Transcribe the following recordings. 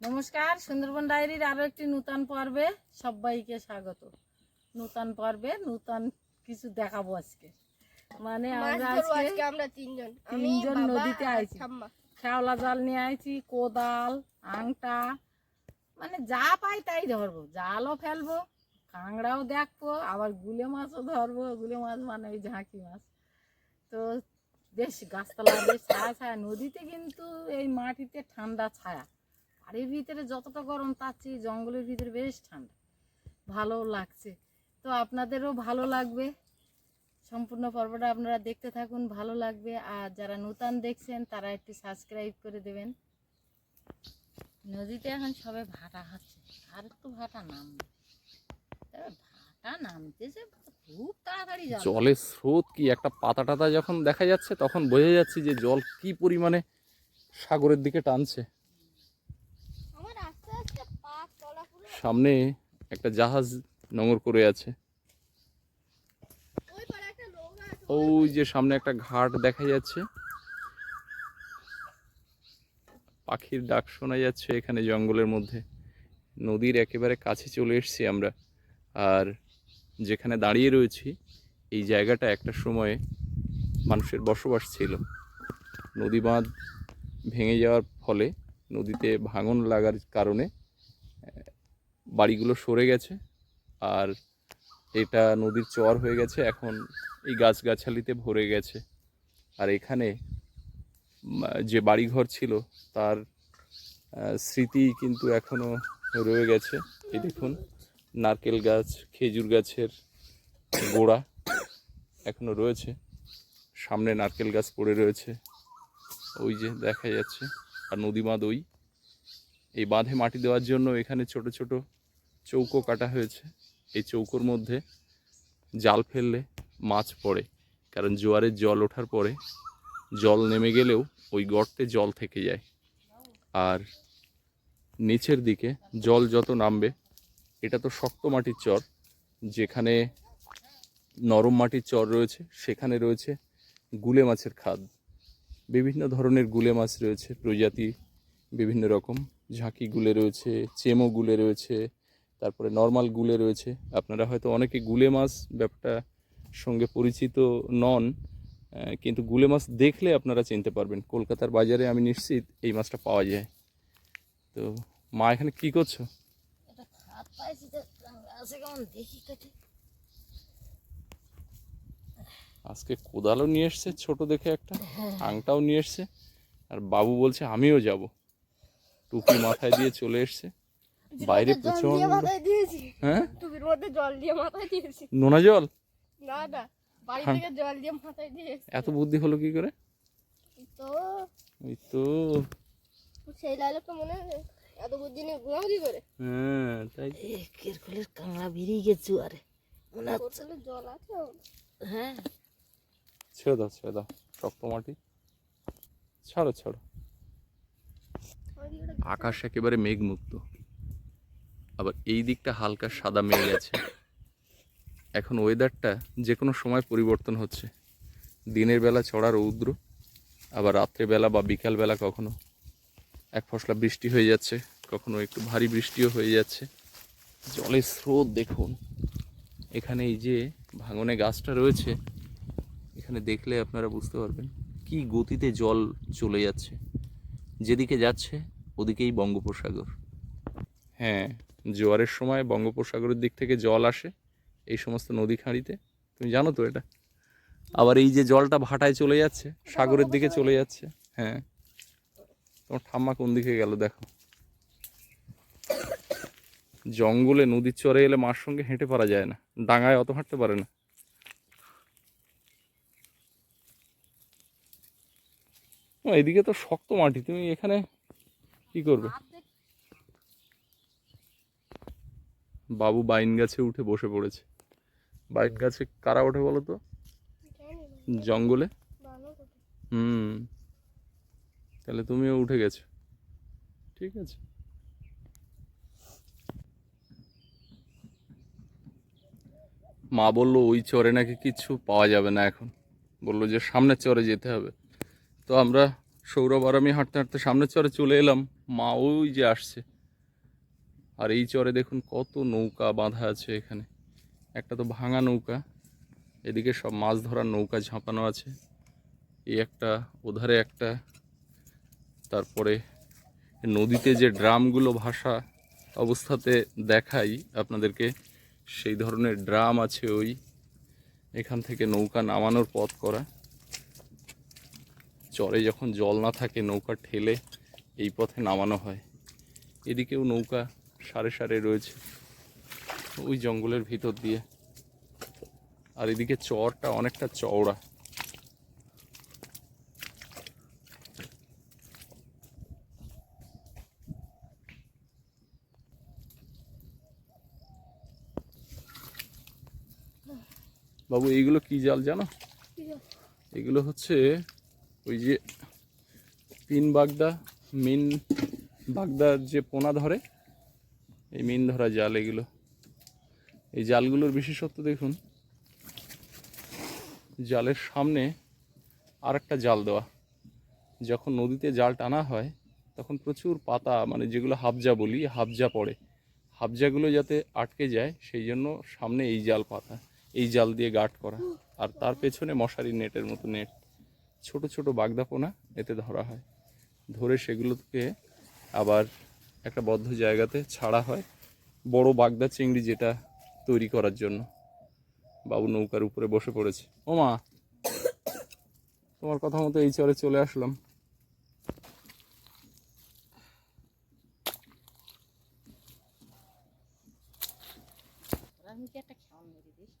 নমস্কার সুন্দরবন ডায়েরির আরও একটি নূতন পর্বে সবাইকে স্বাগত। নূতন পর্বে নূতন কিছু দেখাবো আজকে। মানে আমরা আজকে আমরা তিনজন। তিনজন নদীতে আইছি। শ্যাওলা জাল নিয়ে আইছি কোদাল আংটা মানে যা পাই তাই ধরবো। জালও ফেলব কাঁকড়াও দেখব আবার গুলে মাছও ধরবো। গুলে মাছ মানে ওই ঝাঁকি মাছ। তো বেশ গাছতলা বেশ ছায়া ছায়া। নদীতে কিন্তু এই মাটিতে ঠান্ডা ছায়া। বাড়ির ভিতরে যতটা গরম, তার চেয়ে জঙ্গলের ভিতরে বেশ ঠান্ডা। ভালো লাগছে। তো আপনাদেরও ভালো লাগবে। সম্পূর্ণ পর্বটা আপনারা দেখতে থাকুন, ভালো লাগবে। আর যারা নূতন দেখছেন, তারা একটু সাবস্ক্রাইব করে দেবেন। নদীতে এখন সবে ভাটা হচ্ছে। আর তো ভাটা নামবে। ভাটা নামতেছে খুব তাড়াতাড়ি জলের স্রোত কি? একটা পাতা টাতা যখন দেখা যাচ্ছে, তখন বোঝা যাচ্ছে যে জল কি পরিমাণে সাগরের দিকে টানছে আমার আস্তে আস্তে পা তলা পুরো সামনে একটা জাহাজ নোঙর করে আছে। ওই যে সামনে একটা ঘাট দেখা যাচ্ছে। পাখির ডাক শোনা যাচ্ছে এখানে জঙ্গলের মধ্যে। নদীর একেবারে কাছে চলে এসেছি আমরা। আর যেখানে দাঁড়িয়ে রয়েছি, এই জায়গাটা একটা সময়ে মানুষের বসবাস ছিল। নদী বাঁধ ভেঙে যাওয়ার ফলে নদীতে ভাঙন লাগার কারণে বাড়িগুলো সরে গেছে। আর এটা নদীর চর হয়ে গেছে। এখন এই গাছগাছালিতে ভরে গেছে। আর এখানে যে বাড়িঘর ছিল, তার স্মৃতি কিন্তু এখনও রয়ে গেছে। এই দেখুন, নারকেল গাছ, খেজুর গাছের গোড়া এখনও রয়েছে। সামনে নারকেল গাছ পড়ে রয়েছে। ওই যে দেখা যাচ্ছে। আর নদী বাঁধ ওই এই বাঁধে মাটি দেওয়ার জন্য এখানে ছোট ছোট চৌকো কাটা হয়েছে। এই চৌকোর মধ্যে জাল ফেললে মাছ পড়ে। কারণ জোয়ারের জল ওঠার পরে জল নেমে গেলেও ওই গর্তে জল থেকে যায়। আর নিচের দিকে জল যত নামবে, এটা তো শক্ত মাটির চর, যেখানে নরম মাটির চর রয়েছে, সেখানে রয়েছে গুলে মাছের খাদ। বিভিন্ন ধরনের গুলে মাছ রয়েছে, প্রজাতি বিভিন্ন রকম। ঝাঁকি গুলে রয়েছে, চেমো গুলে রয়েছে তারপরে নর্মাল গুলে রয়েছে। আপনারা হয়তো অনেকে গুলে মাছ ব্যাপারটা সঙ্গে পরিচিত নন কিন্তু গুলে মাছ দেখলে আপনারা চিনতে পারবেন। কলকাতার বাজারে আমি নিশ্চিত এই মাছটা পাওয়া যায়। তো মা এখানে কি করছ? আজকে কোদালও নিয়ে এসছে ছোট দেখে একটা। আংটাও নিয়ে এসছে। আর বাবু বলছে আমিও যাব। টুপি মাথায় দিয়ে চলে এসছে। বাইরে জল প্রচণ্ড মাথায় দিয়েছি। হ্যাঁ? টুপির মধ্যে জল দিয়ে মাথায় দিয়েছি। নোনা জল? না না। বাড়ি হ্যাঁ। থেকে জল দিয়ে মাথায় দিয়েছি। এত বুদ্ধি হলো কি করে? তো। ওই তো। সেই লাইলে তো মনে হয় এত বুদ্ধি নিয়ে কি করে? হ্যাঁ তাই এ কেরকুলের কাঁকড়া বেরিয়ে গেছে আরে। মনে হচ্ছে জল আছে হ্যাঁ। ছেড়ে দাও ছেড়ে দাও। শক্ত মাটি। ছাড়ো ছাড়ো। আকাশ একেবারে মেঘমুক্ত। আবার এই দিকটা হালকা সাদা মেঘ আছে। এখন ওয়েদারটা যে কোনো সময় পরিবর্তন হচ্ছে। দিনের বেলা চড়া রৌদ্র, আবার রাত্রেবেলা বা বিকালবেলা কখনো এক ফসলা বৃষ্টি হয়ে যাচ্ছে, কখনো একটু ভারী বৃষ্টিও হয়ে যাচ্ছে। জলের স্রোত দেখুন, এখানে এই যে ভাঙনে গাছটা রয়েছে, এখানে দেখলে আপনারা বুঝতে পারবেন কি গতিতে জল চলে যাচ্ছে। যেদিকে যাচ্ছে, ওদিকেই বঙ্গোপসাগর। হ্যাঁ জোয়ারের সময় বঙ্গোপসাগরের দিক থেকে জল আসে এই সমস্ত নদী খাঁড়িতে তুমি জানো তো এটা? আবার এই যে জলটা ভাটায় চলে যাচ্ছে, সাগরের দিকে চলে যাচ্ছে। হ্যাঁ। তোমার ঠাম্মা কোন দিকে গেল দেখো। জঙ্গলে নদীর চরে এলে মার সঙ্গে হেঁটে পারা যায় না। ডাঙায় অত হাঁটতে পারে না। এদিকে তো শক্ত মাটি। তুমি এখানে কি করবে? বাবু বাইন গাছে উঠে বসে পড়েছে। বাইন গাছে কারা ওঠে বলো তো? জঙ্গলে? হুম। তাহলে তুমিও উঠে গেছো। ঠিক আছে। মা বলল, ওই চরে নাকি কিছু পাওয়া যাবে না এখন। বলল যে সামনের চরে যেতে হবে। তো আমরা সৌরভ আর আমি হাঁটতে হাঁটতে সামনের চরে চলে এলাম। মা ওই যে আসছে। আর এই চরে দেখুন কত নৌকা বাঁধা আছে এখানে। একটা তো ভাঙা নৌকা, এদিকে সব মাছ ধরার নৌকা ঝাঁপানো আছে। এই একটা, ওধারে একটা, তারপরে নদীতে যে ড্রামগুলো ভাসা অবস্থাতে দেখাই আপনাদেরকে, সেই ধরনের ড্রাম আছে ওই, এখান থেকে নৌকা নামানোর পথ করা। চরে যখন জল না থাকে, নৌকা ঠেলে এই পথে নামানো হয়। এদিকেও নৌকা সারে সারে রয়েছে। ওই জঙ্গলের ভিতর দিয়ে। আর এদিকে চরটা অনেকটা চওড়া। বাবু, এইগুলো কি জাল জানো? এগুলো হচ্ছে ওই যে পিন বাগদা, মিন বাগদার যে পোনা ধরে এই মিন ধরা জাল এগুলো। এই জালগুলোর বিশেষত্ব দেখুন। জালের সামনে আর একটা জাল দেওয়া। যখন নদীতে জাল টানা হয়, তখন প্রচুর পাতা মানে যেগুলো হাবজা বলি, হাবজা পড়ে। হাবজাগুলো যাতে আটকে যায়, সেই জন্য সামনে এই জাল পাতা, এই জাল দিয়ে গার্ড করা। আর তার পেছনে মশারি নেটের মতো নেট। ছোট ছোট বাগদাপোনা এতে ধরা হয়। ধরে সেগুলোকে আবার একটা বদ্ধ জায়গাতে ছাড়া হয়। বড় বাগদা চিংড়ি যেটা তৈরি করার জন্য। বাবু নৌকার উপরে বসে পড়েছে। ও মা তোমার কথা মতো এই চরে চলে আসলাম। একটা খেয়াল মেরে দিস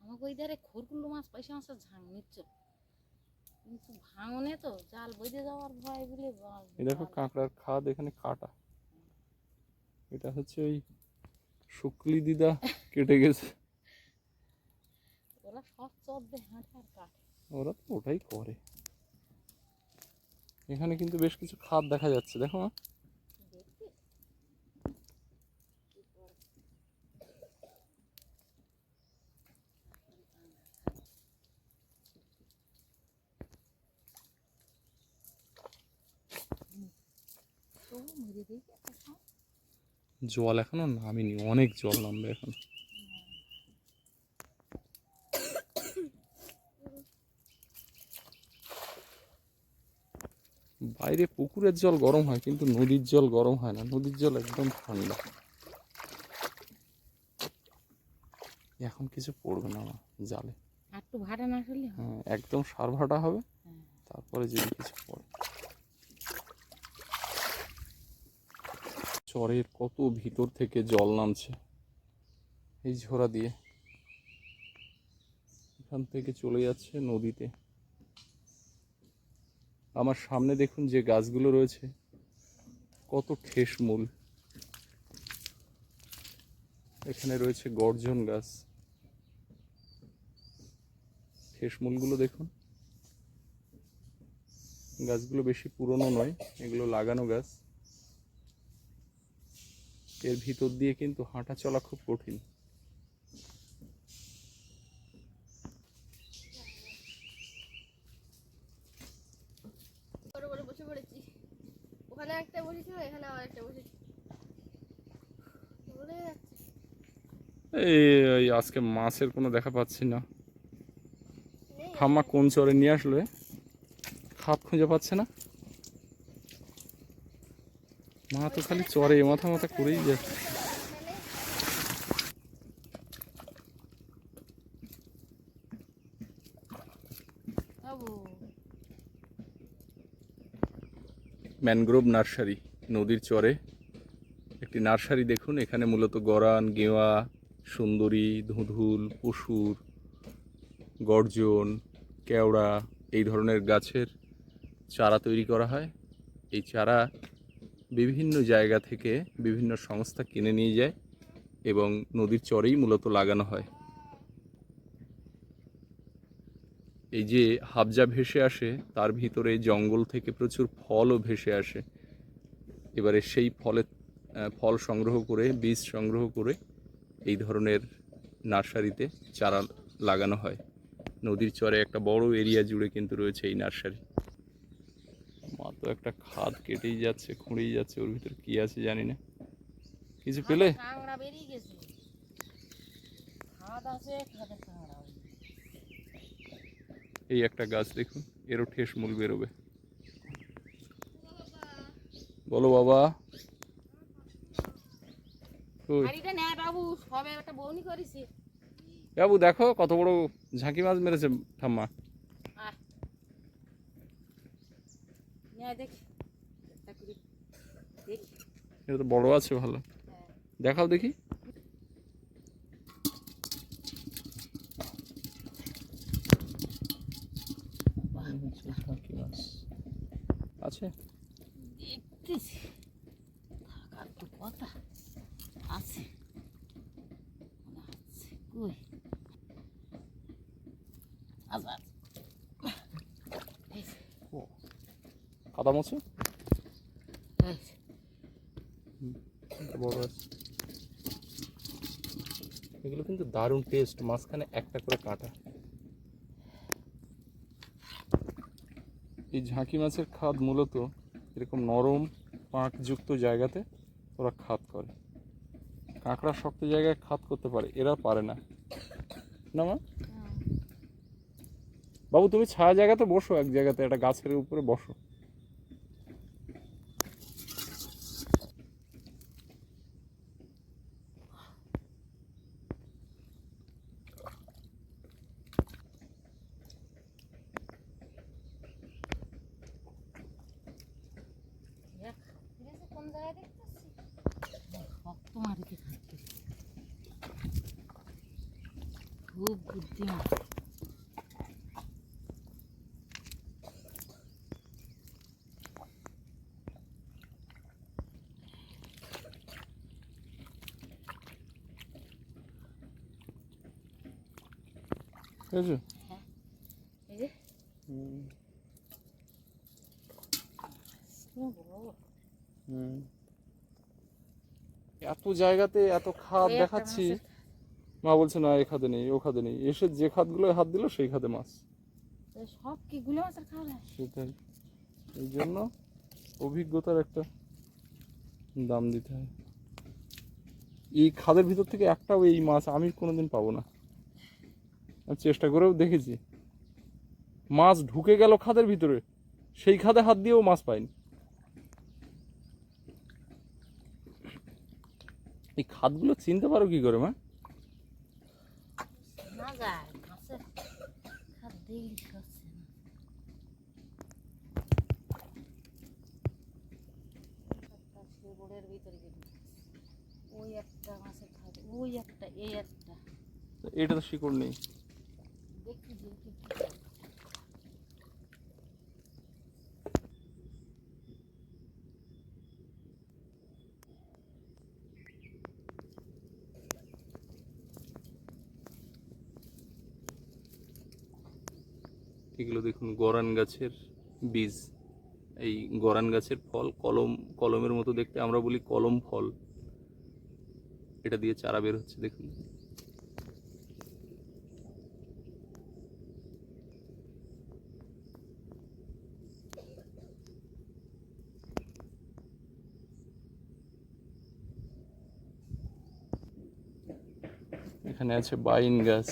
আমাকে ওই ধারে মাছ পয়সা মাছের ঝাং নিচ্ছ। কিন্তু ভাঙনে তো জাল বইতে যাওয়ার ভয় বলে দেখো কাঁকড়ার খাদ এখানে কাটা। এটা হচ্ছে ওই শুকলি দিদা কেটে গেছে। ওরা সব চর দিয়ে হাঁটে আর কাটে। ওরা তো ওটাই করে। এখানে কিন্তু বেশ কিছু খাদ দেখা যাচ্ছে দেখো মা। সব জল এখনও নামেনি অনেক জল নামবে এখন। বাইরে পুকুরের জল গরম হয় কিন্তু নদীর জল গরম হয় না নদীর জল একদম ঠান্ডা। এখন কিছু পড়বে না জালে। একটু ভাড়া না হ্যাঁ একদম সার ভাটা হবে হ্যাঁ। তারপরে যদি কিছু পড়ে। চরের কত ভিতর থেকে জল নামছে। এই ঝোড়া দিয়ে। এখান থেকে চলে যাচ্ছে নদীতে। আমার সামনে দেখুন যে গাছগুলো রয়েছে। কত ঠেস মূল। এখানে রয়েছে গর্জন গাছ। ঠেস মূলগুলো দেখুন। গাছগুলো বেশি পুরনো নয়, এগুলো লাগানো গাছ। এর ভিতর দিয়ে কিন্তু হাঁটা চলা খুব কঠিন। ওর উপরে বসে পড়েছি। ওখানে একটা বসেছিল এখানে আবার একটা বসেছি। এই আজকে মাছের কোনো দেখা পাচ্ছি না। ঠাম্মা কোন চরে নিয়ে আসলে খাপ খুঁজে পাচ্ছে না? মা তো খালি চরে মাথা মাথা করেই যাচ্ছে। ম্যানগ্রোভ নার্সারি নদীর চরে। একটি নার্সারি দেখুন এখানে মূলত গরান গেওয়া সুন্দরী ধুধুল পশুর গর্জন কেওড়া এই ধরনের গাছের চারা তৈরি করা হয়। এই চারা বিভিন্ন জায়গা থেকে বিভিন্ন সংস্থা কিনে নিয়ে যায় এবং নদীর চরেই মূলত লাগানো হয়। এই যে হাবজা ভেসে আসে, তার ভিতরে জঙ্গল থেকে প্রচুর ফলও ভেসে আসে। এবারে সেই ফলে ফল সংগ্রহ করে, বীজ সংগ্রহ করে এই ধরনের নার্সারিতে চারা লাগানো হয়। নদীর চরে একটা বড় এরিয়া জুড়ে কিন্তু রয়েছে এই নার্সারি। তো একটা খাদ কেটেই যাচ্ছে খুঁড়েই যাচ্ছে ওর ভিতর কি আছে জানি না। কিছু পেলে? এই একটা গাছ দেখুন এরও ঠেস মূল বেরোবে। বলো বাবা। বাবু দেখো কত বড় ঝাঁকি মাছ মেরেছে ঠাম্মা আয় নিয়ে দেখি চেষ্টা করি দেখি এটা তো বড় আছে ভালো। হ্যাঁ। দেখাও দেখি ঝাঁকি মাছ আছে দেখতেছি থাকার তো কথা আছে মনে হচ্ছে কই আচ্ছা এই যে, বড় আছে। এগুলো কিন্তু দারুণ টেস্ট মাঝখানে একটা করে কাটা। এই ঝাঁকি মাছের খাদ মূলত এরকম নরম পাঁকযুক্ত জায়গাতে ওরা খাদ করে। কাঁকড়া শক্ত জায়গায় খাদ করতে পারে এরা পারে না। না মা? বাবু তুমি ছায়া জায়গাতে বসো এক জায়গাতে একটা গাছের উপরে বসো দেখ, ফিরেছে কোন জায়গায় দেখতেছি শক্ত মাটিতে থাকতে এই যে? হুম। এত জায়গাতে এত খাদ দেখাচ্ছি মা বলছে না এ খাদে নেই ও খাদে নেই। এসে যে খাদগুলো হাত দিল সেই খাদে মাছ। সব কি গুলো মাছের খাওয়া সেটাই। এই জন্য অভিজ্ঞতার একটা দাম দিতে হয়। এই খাদের ভিতর থেকে একটাও এই মাছ আমি কোনোদিন পাবো না। আমি চেষ্টা করেও দেখেছি। মাছ ঢুকে গেল খাদের ভিতরে সেই খাদে হাত দিয়েও মাছ পাইনি। এই খাদগুলো চিনতে পারো কি করে মা না যায় মাছের খাদ দেখলি হচ্ছে না সেগুড়ের ভিতরে ওই একটা মাছের খাবে ওই একটা, এই একটা। এটা তো শিকড় নেই দেখি দেখি এগুলো দেখুন, গরান গাছের বীজ। এই গরান গাছের ফল কলম, কলমের মতো দেখতে আমরা বলি কলম ফল। এটা দিয়ে চারা বের হচ্ছে, দেখুন। এখানে আছে বাইন গাছ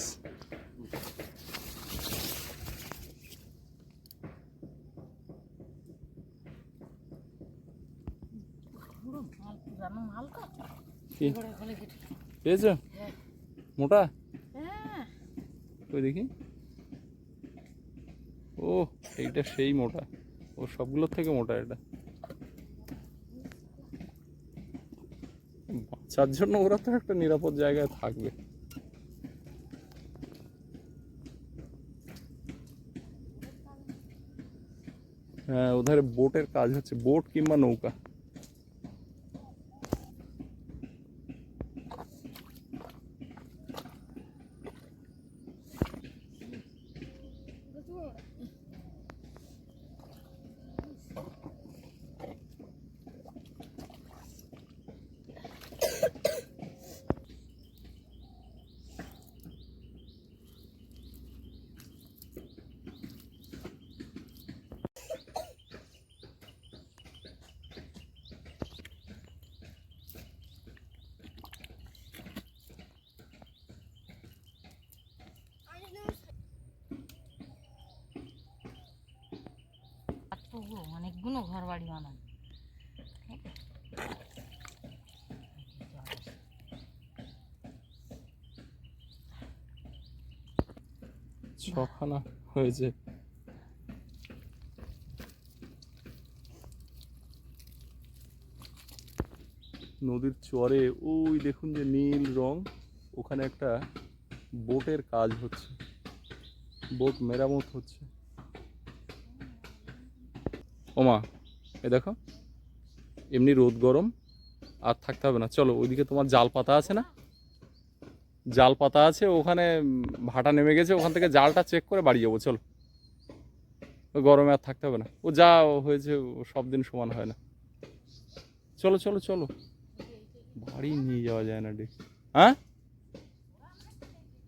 পুরো মাল পুরানো মাল তো কি এবারে বলে কেটে পেয়েছ? হ্যাঁ। মোটা? হ্যাঁ। ওই দেখি? ও এইটা সেই মোটা। ও সবগুলোর থেকে মোটা এটা। বাঁচার জন্য ওরা তো একটা নিরাপদ জায়গায় থাকবে। হ্যাঁ ওধারে বোটের কাজ হচ্ছে। বোট কিংবা নৌকা। গো অনেকগুলো ঘর বাড়ি বানানো ছখানা হয়েছে। নদীর চরে, ওই দেখুন যে নীল রং, ওখানে একটা বোটের কাজ হচ্ছে। বোট মেরামত হচ্ছে। ওমা, এ দেখো, এমনি রোদ গরম, আর থাকতে হবে না। চলো, ওইদিকে তোমার জাল পাতা আছে না? জাল পাতা আছে, ওখানে ভাটা নেমে গেছে, ওখান থেকে জালটা চেক করে বাড়ি যাব, চলো। গরমে আর থাকতে হবে না। ও যা হয়েছে সব দিন সমান হয় না। চলো চলো চলো। বাড়ি নিয়ে যাওয়া যায় না, ডেকে। হ্যাঁ?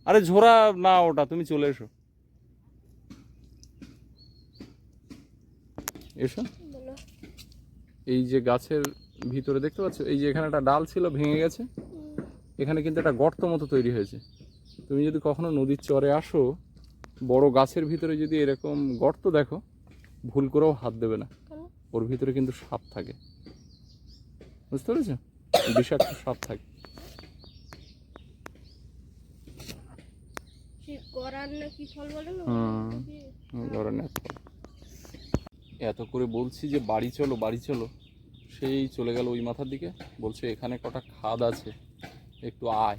আরে ঝোরা না ওটা, তুমি চলে এসো। এসো। এই যে গাছের ভিতরে দেখতে পাচ্ছ? এই যে এখানে একটা ডাল ছিল ভেঙে গেছে। এখানে কিন্তু একটা গর্ত মতো তৈরি হয়েছে। তুমি যদি কখনো নদীর চরে আসো বড় গাছের ভিতরে যদি এরকম গর্ত দেখো ভুল করেও হাত দেবে না। ওর ভিতরে কিন্তু সাপ থাকে। বুঝতে পেরেছ? বিষাক্ত সাপ থাকে। কি করার না কি ফল বলে না? ফল। এত করে বলছি যে বাড়ি চলো বাড়ি চলো। সেই চলে গেল ওই মাথার দিকে, বলছে এখানে কটা খাদ আছে, একটু আয়।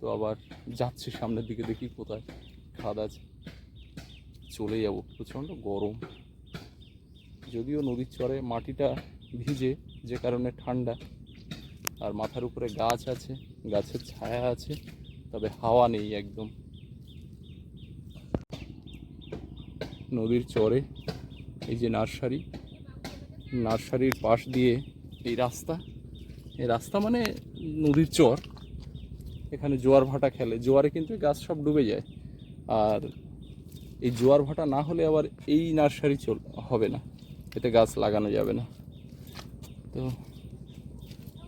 তো আবার যাচ্ছি সামনের দিকে, দেখি কোথায় খাদ আছে। চলে যাব, প্রচণ্ড গরম। যদিও নদীর চরে মাটিটা ভিজে, যে কারণে ঠান্ডা। আর মাথার উপরে গাছ আছে, গাছের ছায়া আছে, তবে হাওয়া নেই একদম। নদীর চরে, এই যে নার্সারি, নার্সারির পাশ দিয়ে এই রাস্তা। এই রাস্তা মানে নদীর চর। এখানে জোয়ার ভাটা খেলে। জোয়ারে কিন্তু গাছ সব ডুবে যায়। আর এই জোয়ার ভাটা না হলে আবার এই নার্সারি চল, হবে না। এতে গাছ লাগানো যাবে না। তো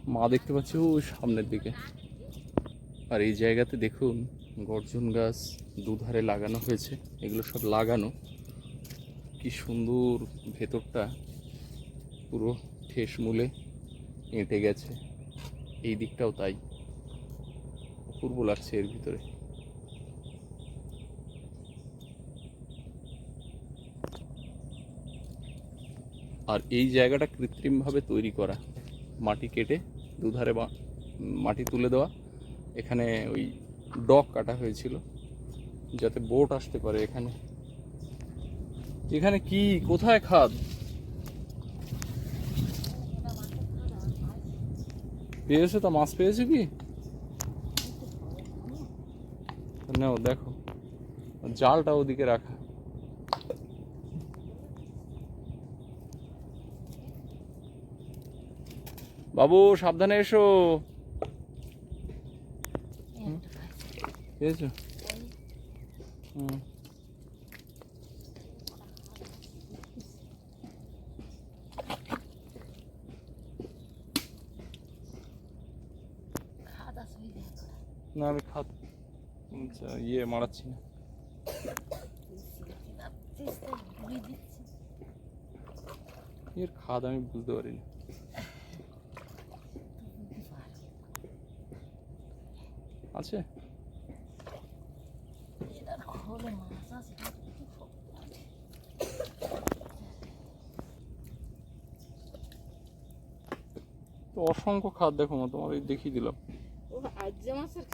মা দেখতে পাচ্ছি ও সামনের দিকে। আর এই জায়গাতে দেখুন গর্জন গাছ দুধারে লাগানো হয়েছে। এগুলো সব লাগানো। কি সুন্দর ভেতরটা। পুরো ঠেস মূলে এঁটে গেছে। এই দিকটাও তাই। অপূর্ব লাগছে এর ভিতরে। আর এই জায়গাটা কৃত্রিমভাবে তৈরি করা। মাটি কেটে দুধারে বা মাটি তুলে দেওয়া। এখানে ওই ডক কাটা হয়েছিল। যাতে বোট আসতে পারে এখানে। এখানে কি, কোথায় খাদ? পেয়েছ তা, মাছ পেয়েছ কি? দেখো। জালটা ওদিকে রাখা। বাবু, সাবধানে এসো। পেয়েছ? হুম খাদ আছে ওই দেখো। না আমি খাত আচ্ছা, ইয়ে মারাচ্ছি না। এর খাদ আমি বুঝতে পারিনি। আছে? তো অসংখ্য খাদ দেখো মা তোমার দেখিয়ে দিলাম। আজ্জে মাছের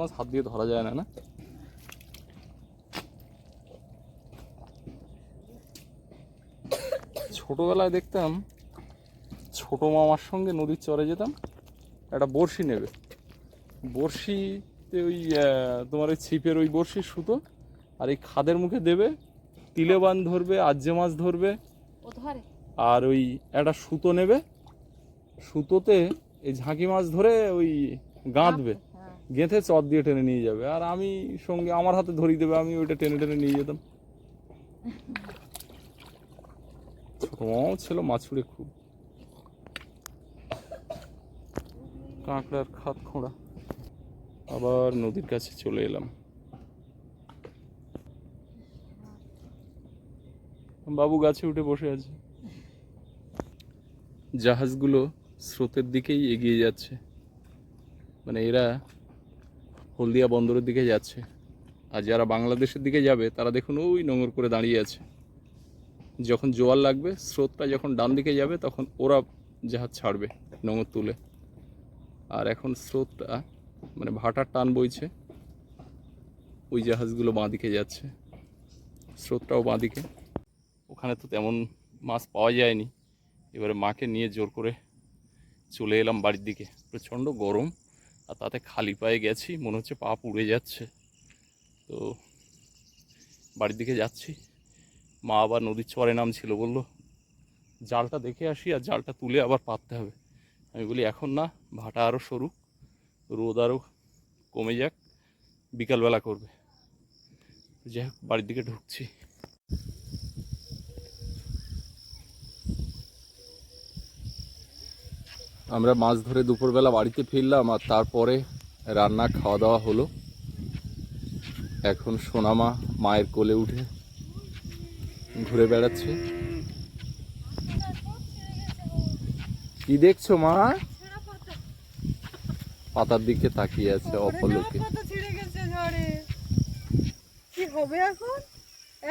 মাছ হাত দিয়ে ধরা যায় না না? ছোটবেলায় দেখতাম ছোট মামার সঙ্গে নদীর চরে যেতাম একটা বড়শি নেবে। বড়শিতে ওই তোমার ওই ছিপের ওই বড়শির সুতো আর এই খাদের মুখে দেবে তিলে বান ধরবে আজ্জে মাছ ধরবে আর ওই একটা সুতো নেবে। সুতোতে এই ঝাঁকি মাছ ধরে ওই গাঁথবে হ্যাঁ। গেঁথে চট দিয়ে টেনে নিয়ে যাবে। আর আমি সঙ্গে আমার হাতে ধরিয়ে দেবে আমি ওইটা টেনে টেনে নিয়ে যেতাম। ছোট মামাও ছিল মাছুড়ে খুব। কাঁকড়ার খাত খোঁড়া। আবার নদীর কাছে চলে এলাম। বাবু গাছে উঠে বসে আছে। জাহাজগুলো স্রোতের দিকেই এগিয়ে যাচ্ছে। মানে এরা হলদিয়া বন্দরের দিকে যাচ্ছে। আর যারা বাংলাদেশের দিকে যাবে, তারা দেখুন ওই নোংর করে দাঁড়িয়ে আছে। যখন জোয়ার লাগবে, স্রোতটা যখন ডান দিকে যাবে, তখন ওরা জাহাজ ছাড়বে নোংর তুলে। আর এখন স্রোতটা মানে ভাটার টান বইছে। ওই জাহাজগুলো বাঁ দিকে যাচ্ছে। স্রোতটাও বাঁ দিকে। ওখানে তো তেমন মাছ পাওয়া যায়নি। এবারে মাকে নিয়ে জোর করে চলে এলাম বাড়ির দিকে। প্রচণ্ড গরম, আর তাতে খালি পায়ে গেছি, মনে হচ্ছে পা পুড়ে যাচ্ছে। তো বাড়ির দিকে যাচ্ছি। মা আবার নদীর চরে নামছিল, বলল, জালটা দেখে আসি আর জালটা তুলে আবার পাততে হবে। আমি বলি, এখন না, ভাটা আরও সরু, রোদ আরও কমে যাক, বিকালবেলা করবে। যাই হোক, বাড়ির দিকে ঢুকছি। আমরা মাছ ধরে দুপুরবেলা বাড়িতে ফিরলাম আর তারপরে রান্না খাওয়া দাওয়া হলো। এখন সোনামা মায়ের কোলে উঠে ঘুরে বেড়াচ্ছে। কি দেখছ মা? পাতার দিকে তাকিয়ে আছে অপলকে পাতা ছিঁড়ে গেছে ঝড়ে। কি হবে এখন?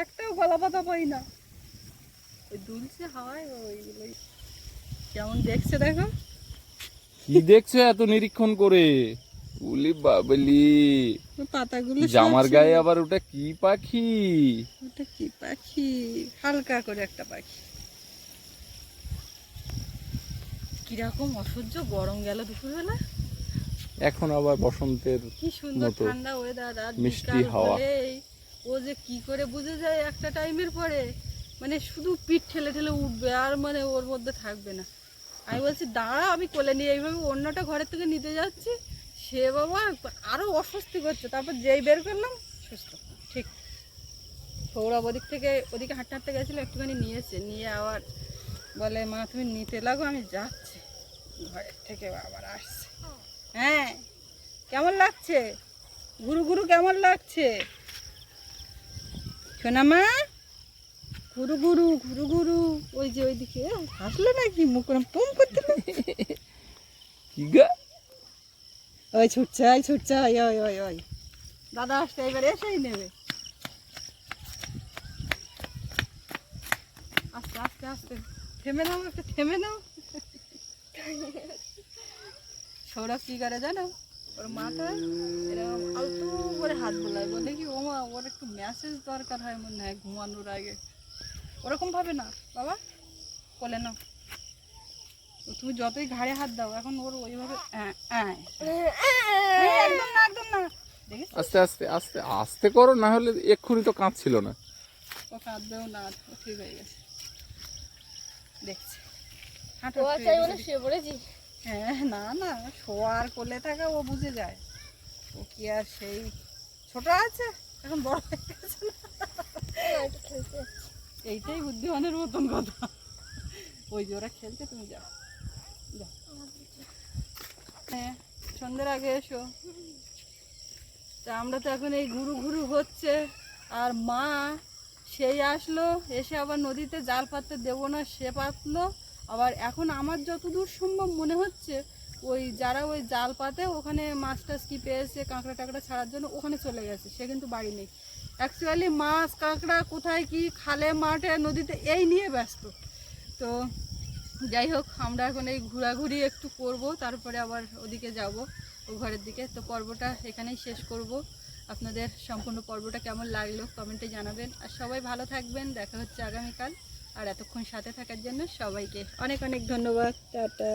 একটাও গলা পাতা পাই না। দুলছে হাওয়ায় ওইগুলোই কেমন দেখছে দেখো? কি দেখছ এত নিরীক্ষণ করে? উলি বাবলি। পাতাগুলো জামার গায়ে আবার ওটা কি পাখি? ওটা কি পাখি? হালকা করে একটা পাখি। কীরকম অসহ্য গরম গেল দুপুরবেলা। এখন আবার বসন্তের কি সুন্দর ঠান্ডা ওয়েদার আর মিষ্টি হাওয়া। ও যে কি করে বুঝে যায় একটা টাইমের পরে। মানে শুধু পিঠ ঠেলে ঠেলে উঠবে আর মানে ওর মধ্যে থাকবে না। আমি বলছি দাঁড়া আমি কোলে নিয়ে এইভাবে অন্যটা ঘরের থেকে নিতে যাচ্ছি। সে বাবা আরও অস্বস্তি করছে। তারপর যেই বের করলাম, সুস্থ। ঠিক। সৌরভ ওদিক থেকে, ওদিকে হাঁটতে হাঁটতে গেছিল, একটুখানি নিয়েছে। নিয়ে আবার বলে, মা, তুমি নিতে লাগো, আমি যাচ্ছি। ঘরের থেকে আবার আসছে। হ্যাঁ কেমন লাগছে? গুরু গুরু কেমন লাগছে? সোনামা? গুরু গুরু গুরু গুরু ওই যে ওইদিকে হাসলো নাকি? মুখ ওরম পুম করতে কি গা? ওই ছুটছে ওই ছুটছে ওই ওই ওই ওই। দাদা আসতে এবার এসেই নেবে। আস্তে আস্তে আস্তে। থেমে নাও একটু থেমে নাও। সৌরভ কি করে জানো? ওর মাথায় এরকম আলতু করে হাত বোলায়। বলে কি ও ওর একটু মেসেজ দরকার হয় মনে হয় ঘুমানোর আগে। ওরকম ভাবে না বাবা। কোলে নাও। তুমি যতই ঘাড়ে হাত দাও এখন ওর ওইভাবে। এই, একদম না একদম না। আস্তে আস্তে আস্তে আস্তে করো না হলে এক্ষুনি তো কাঁদছিল না। ও কাঁদবেও না ঠিক হয়ে গেছে। দেখছি। আচ্ছা হ্যাঁ না না শোয়ার কোলে থাকা ও বুঝে যায়। ও কি আর সেই ছোট আছে? এখন বড় হয়ে গেছে না। খেলতে। এইটাই বুদ্ধিমানের মতন কথা। ওই যে ওরা খেলছে, তুমি যাও। যাও। হ্যাঁ সন্ধ্যের আগে এসো। তা আমরা তো এখন এই ঘুরু ঘুরু হচ্ছে, আর মা সেই আসলো, এসে আবার নদীতে জাল পাততে দেবো না, সে পাতলো। আবার এখন আমার যতদূর সম্ভব মনে হচ্ছে, ওই যারা ওই জাল পাতে, ওখানে মাছ টাছ কি পেয়েছে, কাঁকড়া টাকড়া ছাড়ার জন্য, ওখানে চলে গেছে। সে কিন্তু বাড়ি নেই। অ্যাকচুয়ালি মাছ, কাঁকড়া কোথায় কি খালে, মাঠে, নদীতে, এই নিয়ে ব্যস্ত। তো যাই হোক, আমরা এখন এই ঘোরাঘুরি একটু করব, তারপরে আবার ওদিকে যাব, ও ঘরের দিকে। তো পর্বটা এখানেই শেষ করব। আপনাদের সম্পূর্ণ পর্বটা কেমন লাগল কমেন্টে জানাবেন। আর সবাই ভালো থাকবেন, দেখা হচ্ছে আগামীকাল। আর এতক্ষণ সাথে থাকার জন্য সবাইকে অনেক অনেক ধন্যবাদ। টাটা।